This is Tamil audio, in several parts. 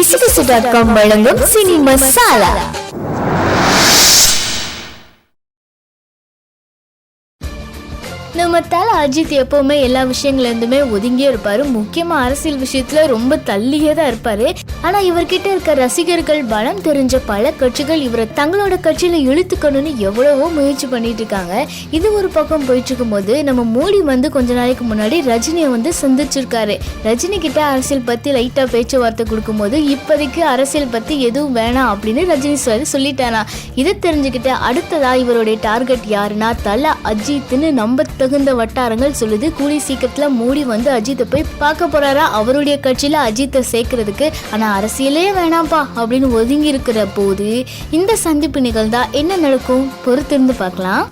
கிசுகிசு டாட் காம் வழங்கும் சினி நம்ம தல அஜித் எப்பவுமே எல்லா விஷயங்கள்லேருந்துமே ஒதுங்கியே இருப்பார். முக்கியமாக அரசியல் விஷயத்தில் ரொம்ப தள்ளியே தான் இருப்பார். ஆனால் இவர்கிட்ட இருக்க ரசிகர்கள் பலம் தெரிஞ்ச பல கட்சிகள் இவரை தங்களோட கட்சியில் இழுத்துக்கணும்னு எவ்வளவோ முயற்சி பண்ணிட்டு இருக்காங்க இது ஒரு பக்கம் போயிட்டு இருக்கும்போது நம்ம மோடி வந்து கொஞ்ச நாளைக்கு முன்னாடி ரஜினியை வந்து சந்திச்சிருக்காரு. ரஜினி கிட்ட அரசியல் பற்றி லைட்டாக பேச்சுவார்த்தை கொடுக்கும்போது இப்போதைக்கு அரசியல் பற்றி எதுவும் வேணாம் அப்படின்னு ரஜினி சார் சொல்லிட்டானா இதை தெரிஞ்சுக்கிட்டு அடுத்ததா இவருடைய டார்கெட் யாருன்னா தல அஜித்னு நம்ப தகுந்த வட்டாரங்கள் சொல்லுது. கூலி சீக்கிரத்துல மோடி வந்து அஜித்தை போய் பார்க்க போறாரா? அவருடைய கட்சியில அஜித்தை சேர்க்கறதுக்கு. ஆனா அரசியலே வேணாம்ப்பா அப்படின்னு ஒதுங்கி இருக்கிற போது இந்த சந்திப்பு நிகழ்ந்தா என்ன நடக்கும்? பொறுத்திருந்து பார்க்கலாம்.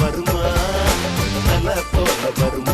வருமா? வருமா?